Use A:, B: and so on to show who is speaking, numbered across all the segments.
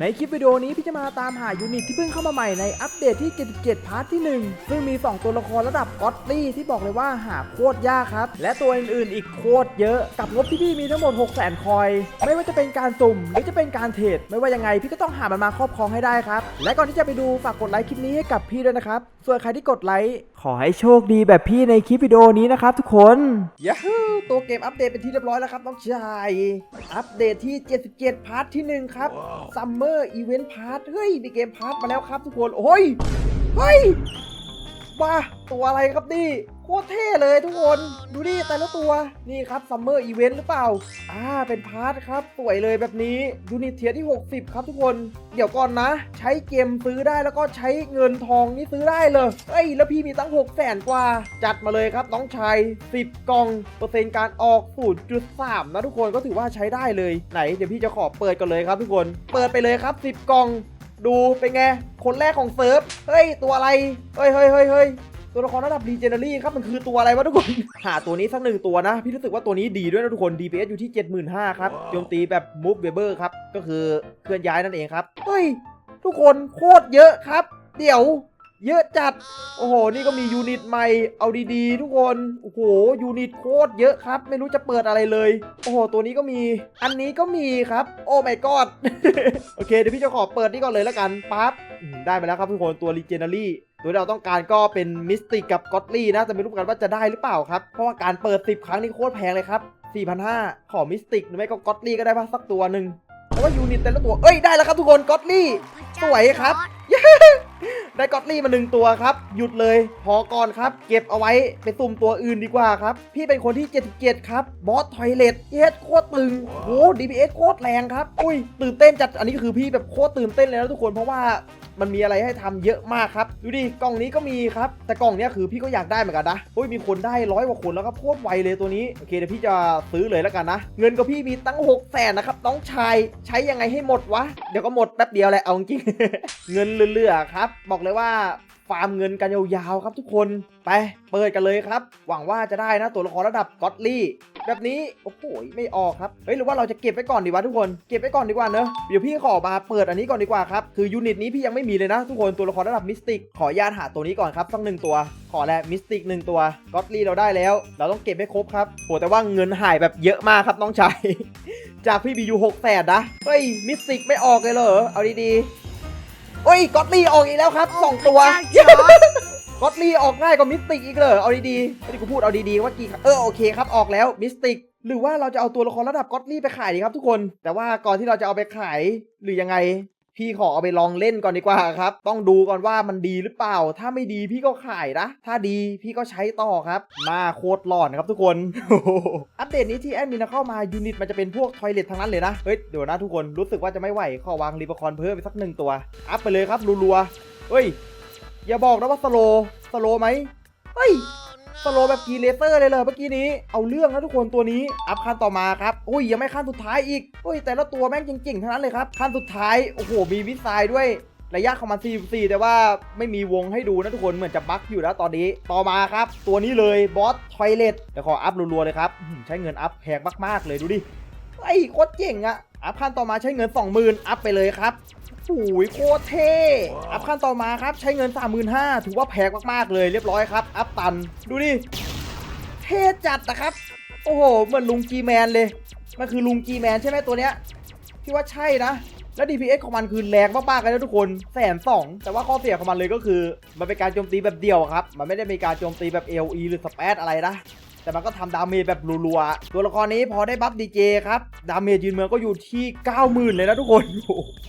A: ในคลิปวิดีโอนี้พี่จะมาตามหายูนิตที่เพิ่งเข้ามาใหม่ในอัปเดตที่ 77 พาร์ทที่ 1 ซึ่งมี 2 ตัวละครระดับก็อตลี่ที่บอกเลยว่าหาโคตรยากครับ และตัวอื่นๆ อีกโคตรเยอะ กับงบที่พี่มีทั้งหมด 6 0 0 0 0คอย ไม่ว่าจะเป็นการสุ่ม หรือจะเป็นการเทรดไม่ว่ายังไงพี่ก็ต้องหามันมาครอบครองให้ได้ครับ และก่อนที่จะไปดูฝากกดไลค์คลิปนี้ให้กับพี่ด้วยนะครับส่วนใครที่กดไลค์ ขอให้โชคดีแบบพี่ในคลิปวิดีโอนี้นะครับทุกคนยาฮูตัวเกมอัปเดตเป็นที่เรียบร้อยแล้วครับน้องชาย อัปเดตที่ 77 พาร์ทที่ 1 ครับซัมเมอร์อีเวนต์พาร์ทเฮ้ยมีเกมพาร์ทมาแล้วครับทุกคน โอ้ย เฮ้ย ว้าตัวอะไรครับนี่โคตรเท่เลยทุกคน ดูดิแต่ละตัวนี่ครับซัมเมอร์อีเวนต์หรือเปล่า อ่า เป็นพาร์ทครับ สวยเลยแบบนี้ยูนิตเทียที่ 60 ครับทุกคน เดี๋ยวก่อนนะ ใช้เกมซื้อได้แล้วก็ใช้เงินทองนี่ซื้อได้เลยเอ้ย แล้วพี่มีตั้ง6 0แสนกว่า จัดมาเลยครับน้องชาย 10 กล่อง เปอร์เซ็นต์การออก0.3นะทุกคนก็ถือว่าใช้ได้เลยไหนเดี๋ยวพี่จะขอเปิดกันเลยครับทุกคน เปิดไปเลยครับ 10 กล่อง ดูเป็นไง คนแรกของเซิร์ฟ เฮ้ย ตัวอะไร เฮ้ยเฮ้ยเฮ้ยเฮ้ยตัวละครระดับรีเจน r รี่ครับ มันคือตัวอะไรวะทุกคน หาตัวนี้สักหนึ่งตัวนะ พี่รู้สึกว่าตัวนี้ดีด้วยนะทุกคน DPS อยู่ที่ 75,000ครับ โจมตีแบบ Move Weaver ครับ ก็คือเคลื่อนย้ายนั่นเองครับ เฮ้ย ทุกคนโคตรเยอะครับ เดี๋ยว เยอะจัด โอ้โห นี่ก็มียูนิตใหม่ เอาดีๆ ทุกคน โอ้โห ยูนิตโคตรเยอะครับ ไม่รู้จะเปิดอะไรเลย โอ้โห ตัวนี้ก็มี อันนี้ก็มีครับ โอ้ my god โอเค เดี๋ยวพี่จะขอเปิดนี่ก่อนเลยแล้วกัน ปั๊บอืมได้มาแล้วครับทุกคน ตัว Legendary ตัวที่เราต้องการก็เป็นมิสติกกับก็อตลี่นะ แต่ไม่รู้เหมือนกันว่าจะได้หรือเปล่าครับ เพราะว่าการเปิด 10 ครั้งนี่โคตรแพงเลยครับ4,500ขอมิสติกหรือไม่ก็ก็อตลี่ก็ได้ป่ะสักตัวหนึ่งเพราะว่ายูนิตแต่ละตัว เอ้ย ได้แล้วครับทุกคนก็อตลี่ สวยครับ ได้กอตลี่มาหนึ่งตัวครับ หยุดเลยพอก่อนครับ เก็บเอาไว้ไปตุ่มตัวอื่นดีกว่าครับ พี่เป็นคนที่77ครับ บอสทอยเลตเอสโคตรตึงโห DPS โคตรแรงครับ อุ้ย ตื่นเต้นจัด อันนี้คือพี่แบบโคตรตื่นเต้นเลยนะทุกคน เพราะว่ามันมีอะไรให้ทำเยอะมากครับ ดูดิ กล่องนี้ก็มีครับ แต่กล่องนี้คือพี่ก็อยากได้เหมือนกันนะอุ้ยมีคนได้ร้อยกว่าคนแล้วครับโคตรไวเลยตัวนี้โอเคเดี๋ยวพี่จะซื้อเลยแล้วกันนะ เงินกับพี่มีตั้ง6กแสนนะครับน้องชายใช้ยังไงให้หมดวะเดี๋ยวก็หมดแป๊บเดียวแหละเอาจริงเงินเหลือๆครับ บอกเลยว่า ฟาร์มเงินกันยาวๆครับทุกคน ไปเปิดกันเลยครับ หวังว่าจะได้นะตัวละครระดับก็อตลี่แบบนี้ โอ้โหไม่ออกครับ เฮ้ยหรือว่าเราจะเก็บไว้ก่อนดีวะทุกคน เก็บไว้ก่อนดีกว่าเนอะเดี๋ยวพี่ขอมาเปิดอันนี้ก่อนดีกว่าครับ คือยูนิตนี้พี่ยังไม่มีเลยนะ ทุกคนตัวละครระดับมิสติก ขอญาตหาตัวนี้ก่อนครับสักหนึ่งตัว ขอแล้วมิสติกหนึ่งตัวก็อตลี่เราได้แล้ว เราต้องเก็บให้ครบครับโหแต่ว่าเงินหายแบบเยอะมากครับน้องชาย จากพี่มียูหกแสนนะ เฮ้ยมิสติกไม่ออกเลยเหรอ เอาดีๆ ยก็อตลี่ออกอีกแล้วครับสองตัว ก็อตลี่ออกง่ายกว่ามิสติกอีกเลยเอาดีๆไม่ได้กูพูดเอาดีๆว่ากี่ครั้งเออโอเคครับออกแล้วมิสติกหรือว่าเราจะเอาตัวละครระดับก็อตลี่ไปขายดีครับทุกคน แต่ว่าก่อนที่เราจะเอาไปขายหรือยังไง พี่ขอเอาไปลองเล่นก่อนดีกว่าครับ ต้องดูก่อนว่ามันดีหรือเปล่า ถ้าไม่ดีพี่ก็ขายนะ ถ้าดีพี่ก็ใช้ต่อครับ มาโคตรหลอนครับทุกคน อัปเดตนี้ที่แอดมินเข้ามายูนิตมันจะเป็นพวกทอยเลททั้งนั้นเลยนะ เฮ้ยเดี๋ยวนะทุกคนรู้สึกว่าจะไม่ไหว ขอวางรีปคอนเพิ่มไปสักหนึ่งตัว อัพไปเลยครับรัวๆเฮ้ย อย่าบอกนะว่าสโลสโลไหมเฮ้ย สโลแบบกีเลเซอร์เลยเลยเมื่อกี้นี้เอาเรื่องนะทุกคนตัวนี้อัพขั้นต่อมาครับอุ้ยยังไม่ขั้นสุดท้ายอีกอุ้ยแต่ละตัวแม่งจริงๆทั้งนั้นเลยครับขั้นสุดท้ายโอ้โหมีวิสัยด้วยระยะของมัน44แต่ว่าไม่มีวงให้ดูนะทุกคนเหมือนจะบั๊กอยู่แล้วตอนนี้ ต่อมาครับ ตัวนี้เลยบอสทอยเลตเดี๋ยวขออัพรัวๆเลยครับใช้เงินอัพแพงมากๆเลยดูดิไอ้โคตรเจ๋งอะอัพขั้นต่อมาใช้เงิน 20,000 อัพไปเลยครับ อ้ยโคตรเท่ อัพขั้นต่อมาครับ ใช้เงิน 35,000ถือว่าแพงมากๆเลยเรียบร้อยครับ อัพตัน ดูดิ เท่จัดนะครับ โอ้โห เหมือนลุงจีแมนเลย มันคือลุงจีแมนใช่ไหมตัวเนี้ยพี่ว่าใช่นะ แล้ว DPS ของมันคือแรงมากๆเลยนะทุกคนแสนสองแต่ว่าข้อเสียของมันเลยก็คือ มันเป็นการโจมตีแบบเดียวครับ มันไม่ได้มีการโจมตีแบบ LE หรือสเปซอะไรนะ แต่มันก็ทำดาเมจแบบรัวๆ ตัวละครนี้พอได้บัฟดีเจครับ ดาเมจยืนเมืองก็อยู่ที่ 90,000 เลยนะทุกคน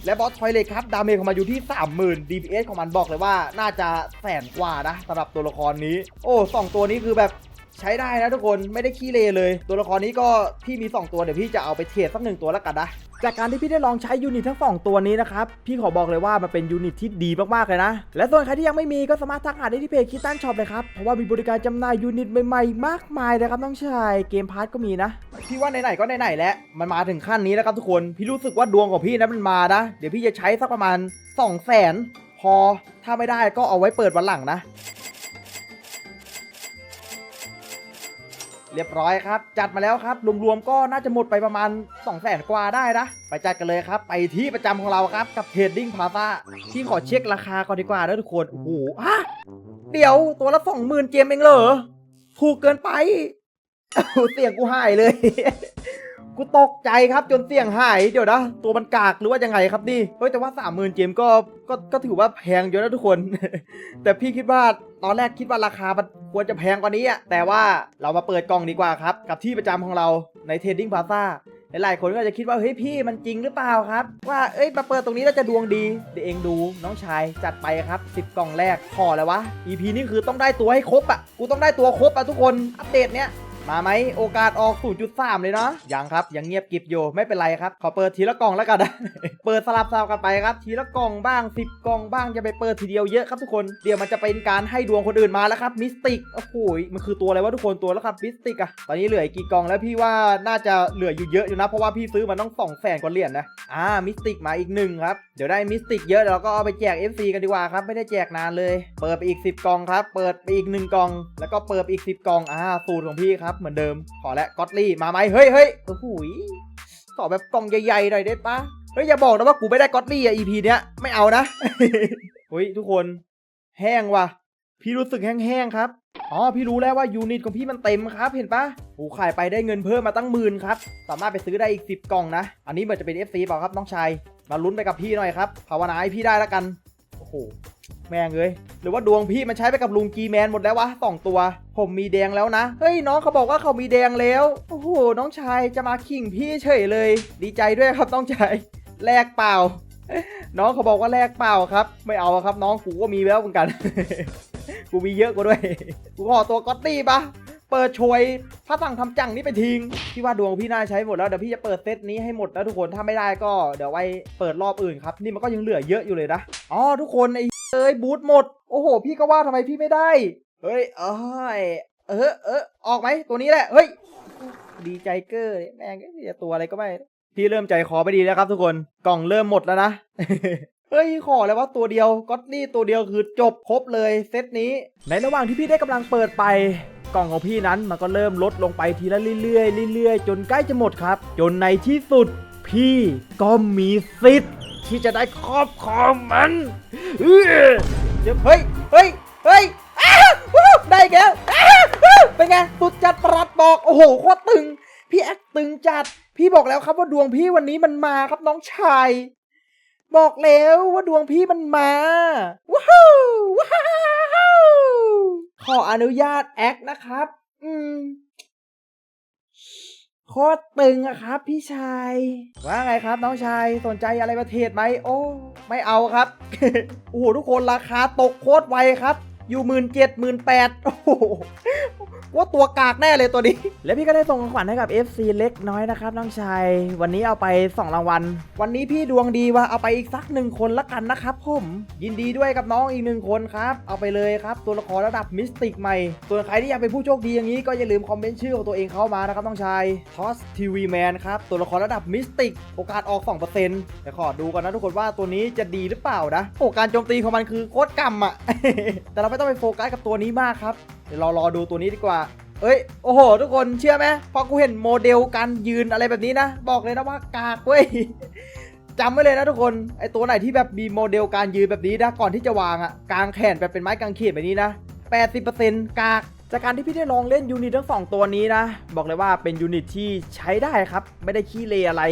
A: และบอสทอยเลยครับ ดาเมจของมันอยู่ที่ 30,000 DPS ของมันบอกเลยว่าน่าจะแสนกว่านะสำหรับตัวละครนี้ โอ้สองตัวนี้คือแบบใช้ได้นะทุกคนไม่ได้ขี้เลเลย ตัวละครนี้ก็พี่มี 2 ตัวเดี๋ยวพี่จะเอาไปเทรดสักหนึ่งตัวแล้วกันนะ จากการที่พี่ได้ลองใช้ยูนิตทั้ง 2 ตัวนี้นะครับ พี่ขอบอกเลยว่ามันเป็นยูนิตที่ดีมากๆเลยนะ และส่วนใครที่ยังไม่มีก็สามารถทักหาได้ที่เพจคิตันช็อปเลยครับ เพราะว่ามีบริการจำหน่ายยูนิตใหม่ๆ มากมายเลยครับน้องชาย เกมพาร์ทก็มีนะ พี่ว่าไหนๆก็ไหนๆแล้ว มันมาถึงขั้นนี้แล้วครับทุกคน พี่รู้สึกว่าดวงของพี่นะมันมานะ เดี๋ยวพี่จะใช้สักประมาณ2 0 0แสนพอ ถ้าไม่ได้ก็เอาไว้เปิดวันหลังนะ เรียบร้อยครับ จัดมาแล้วครับรวมๆก็น่าจะหมดไปประมาณ2 0 0แสนกว่าได้นะ ไปจัดกันเลยครับ ไปที่ประจำของเราครับกับเทรดดิ้งพาซาที่ขอเช็คราคาก่อนดีกว่านะทุกคนโอ้โหฮะเดี๋ยวตัวละ20,000เจมเองเหรอถูกเกินไปเสียงกูหายเลย กูตกใจครับจนเสียงหายเดี๋ยวนะ ตัวมันกากหรือว่ายังไงครับนี่เฮ้ยแต่ว่า30,000เจมก็ก็ก็ถือว่าแพงเยอะนะทุกคน แต่พี่คิดว่าตอนแรกคิดว่าราคามัน ควรจะแพงกว่านี้อะแต่ว่าเรามาเปิดกล่องดีกว่าครับ กับที่ประจำของเราในเทรดดิ้งพาซาหลายๆคนก็จะคิดว่าเฮ้ยพี่มันจริงหรือเปล่าครับ ว่าเอ้ยมาเปิดตรงนี้แล้วจะดวงดีเดี๋ยวเองดูน้องชายจัดไปครับ 10 กล่องแรกพอแล้ววะ EP นี้คือต้องได้ตัวให้ครบอะกูต้องได้ตัวครบอะทุกคนอัปเดตเนี้ย มาไหมโอกาสออก 0.3 เลยเนาะยังครับ ยังเงียบกิบอยู่ไม่เป็นไรครับ ขอเปิดทีละกล่องแล้วกันนะเปิดสลับสลับกันไปครับ ทีละกล่องบ้าง 10 กล่องบ้างจะไปเปิดทีเดียวเยอะครับทุกคนเดี๋ยวมันจะเป็นการให้ดวงคนอื่นมาแล้วครับมิสติกโอ้โหมันคือตัวอะไรวะทุกคนตัวแล้วครับมิสติกอะตอนนี้เหลือกี่กล่องแล้วพี่ว่าน่าจะเหลืออยู่เยอะอยู่นะเพราะว่าพี่ซื้อมาต้อง2แสนกว่าเหรียญนะอ่ามิสติกมาอีกหนึ่งครับเดี๋ยวได้มิสติกเยอะเดี๋ยวเราก็เอาไปแจก FC กันดีกว่าครับไม่ได้แจกนานเลย เปิดไปอีก 10 กล่องครับ เปิดไปอีก 1 กล่อง แล้วก็เปิดไปอีก 10 กล่องอ่าสูตรของพี่ครับเหมือนเดิม ขอและก็อตลี่มาไหมเฮ้ยเฮ้ยโอ้โหยขอแบบกล่องใหญ่ๆหน่อยได้ปะเฮ้ยอย่าบอกนะว่ากูไม่ได้ก็อตลี่อะ EP เนี้ยไม่เอานะเฮ้ยทุกคนแห้งว่ะ พี่รู้สึกแห้งๆครับอ๋อพี่รู้แล้วว่ายูนิตของพี่มันเต็มครับ เห็นปะโอ้ขายไปได้เงินเพิ่มมาตั้งหมื่นครับ สามารถไปซื้อได้อีก 10 กล่องนะ อันนี้เหมือนจะเป็น FC เปล่าครับน้องชาย มาลุ้นไปกับพี่หน่อยครับภาวนาให้พี่ได้แล้วกัน โอ้โห แม่งเลยหรือว่าดวงพี่มันใช้ไปกับลุงกีแมนหมดแล้ววะสองตัว ผมมีแดงแล้วนะ เฮ้ยน้องเขาบอกว่าเขามีแดงแล้ว โอ้โหน้องชายจะมาขิงพี่เฉยเลย ดีใจด้วยครับน้องชายแลกเปล่า น้องเขาบอกว่าแลกเปล่าครับ ไม่เอาครับ น้องกูก็มีแล้วเหมือนกัน กูมีเยอะกว่าด้วย กูขอตัวก๊อตตี้ปะ ปิดช่วย ถ้าสั่งทำจังนี่ไปทิ้ง พี่ว่าดวงพี่น่าใช้หมดแล้ว เดี๋ยวพี่จะเปิดเซตนี้ให้หมดนะทุกคน ถ้าไม่ได้ก็เดี๋ยวไว้เปิดรอบอื่นครับ นี่มันก็ยังเหลือเยอะอยู่เลยนะ อ๋อทุกคนไอ้เอ้ยบูทหมด โอ้โห พี่ก็ว่าทำไมพี่ไม่ได้ เฮ้ยเอ้ยเออเออออกไหมตัวนี้แหละ เฮ้ย ดีใจเกอร์แม่งไอ้เหี้ยตัวอะไรก็ไม่ พี่เริ่มใจคอไม่ดีแล้วครับ ทุกคน กล่องเริ่มหมดแล้วนะ เฮ้ยขอเลยว่าตัวเดียวก็อตนี่ตัวเดียวคือจบครบเลยเซตนี้ ในระหว่างที่พี่ได้กำลังเปิดไป กล่องของพี่นั้นมันก็เริ่มลดลงไปทีละเรื่อยๆเรื่อยๆ จนใกล้จะหมดครับ จนในที่สุดพี่ก็มีสิทธิ์ที่จะได้ครอบครองมันเอ้ยเดี๋ยวเฮ้ยเฮ้ยเฮ้ยได้อีกแล้วเป็นไงสุดจัดประหลัดบอกโอ้โหโคตรตึง พี่แอคตึงจัด พี่บอกแล้วครับว่าดวงพี่วันนี้มันมาครับน้องชาย บอกแล้วว่าดวงพี่มันมาว้าวว้าวขออนุญาตแอคนะครับ อืมโคตรตึงอะครับ พี่ชาย ว่าไงครับ น้องชายสนใจอะไรประเทศไหมโอ้ ไม่เอาครับ โอ้โหทุกคนราคาตกโคตรไวครับ อยู่หมื่นเจ็ดหมื่นแปดโอ้โหว่าตัวกากแน่เลยตัวนี้ และพี่ก็ได้ส่งของขวัญให้กับ FC เล็กน้อยนะครับน้องชาย วันนี้เอาไป 2 รางวัล วันนี้พี่ดวงดีว่าเอาไปอีกสักหนึ่งคนละกันนะครับผม ยินดีด้วยกับน้องอีกหนึ่งคนครับ เอาไปเลยครับ ตัวละครระดับมิสติกใหม่ ส่วนใครที่อยากเป็นผู้โชคดีอย่างนี้ก็อย่าลืมคอมเมนต์ชื่อของตัวเองเข้ามานะครับน้องชายทอสทีวีแมนครับ ตัวละครระดับมิสติก โอกาสออก 2%แต่ขอดูกันนะทุกคนว่าตัวนี้จะดีหรือเปล่านะ โอ้การโจมตีของมันคือโคตรกำอะแต่เราไม่ต้องไปโฟกัสกับตัวนี้มากครับ เดี๋ยวเรารอดูตัวนี้ดีกว่า เอ้ย โอ้โห ทุกคนเชื่อไหมพอกูเห็นโมเดลการยืนอะไรแบบนี้นะ บอกเลยนะว่ากากเว้ยจำไว้เลยนะทุกคน ไอตัวไหนที่แบบมีโมเดลการยืนแบบนี้นะ ก่อนที่จะวางอะกางแขนแบบเป็นไม้กางเขนแบบนี้นะ80%กาก จากการที่พี่ได้ลองเล่นยูนิตทั้งสองตัวนี้นะ บอกเลยว่าเป็นยูนิตที่ใช้ได้ครับ ไม่ได้ขี้เลอะไร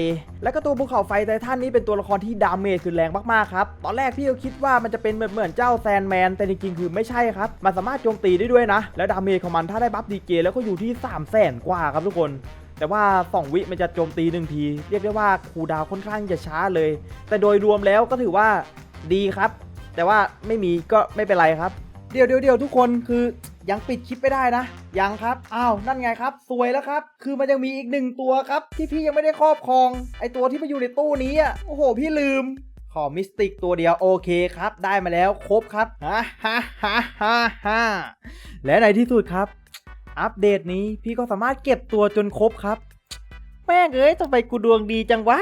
A: แล้วก็ตัวภูเขาไฟไททันนี้เป็นตัวละครที่ดาเมจคือแรงมากๆครับ ตอนแรกพี่ก็คิดว่ามันจะเป็นเหมือนเหมือนเจ้าแซนแมน แต่จริงๆคือไม่ใช่ครับ มันสามารถโจมตีได้ด้วยนะ แล้วดาเมจของมันถ้าได้บัฟดีเจแล้วก็อยู่ที่ 3 0 0แสนกว่าครับทุกคนแต่ว่า 2 วิมันจะโจมตีหนึ่งที เรียกได้ว่าคูดาวค่อนข้างจะช้าเลย แต่โดยรวมแล้วก็ถือว่าดีครับ แต่ว่าไม่มีก็ไม่เป็นไรครับ เดี๋ยวเดี๋ยวเดี๋ยวทุกคนคือ ยังปิดคลิปไม่ได้นะ ยังครับ อ้าว นั่นไงครับ สวยแล้วครับ คือมันยังมีอีกหนึ่งตัวครับ ที่พี่ยังไม่ได้ครอบครอง ไอตัวที่มาอยู่ในตู้นี้อะ โอ้โห พี่ลืม ขอมิสติกตัวเดียวโอเคครับ ได้มาแล้วครบครับฮ่าฮ่าฮ่าฮ่าฮ่าและในที่สุดครับ อัปเดตนี้พี่ก็สามารถเก็บตัวจนครบครับ แม่งเอ้ยทำไมกูดวงดีจังวะ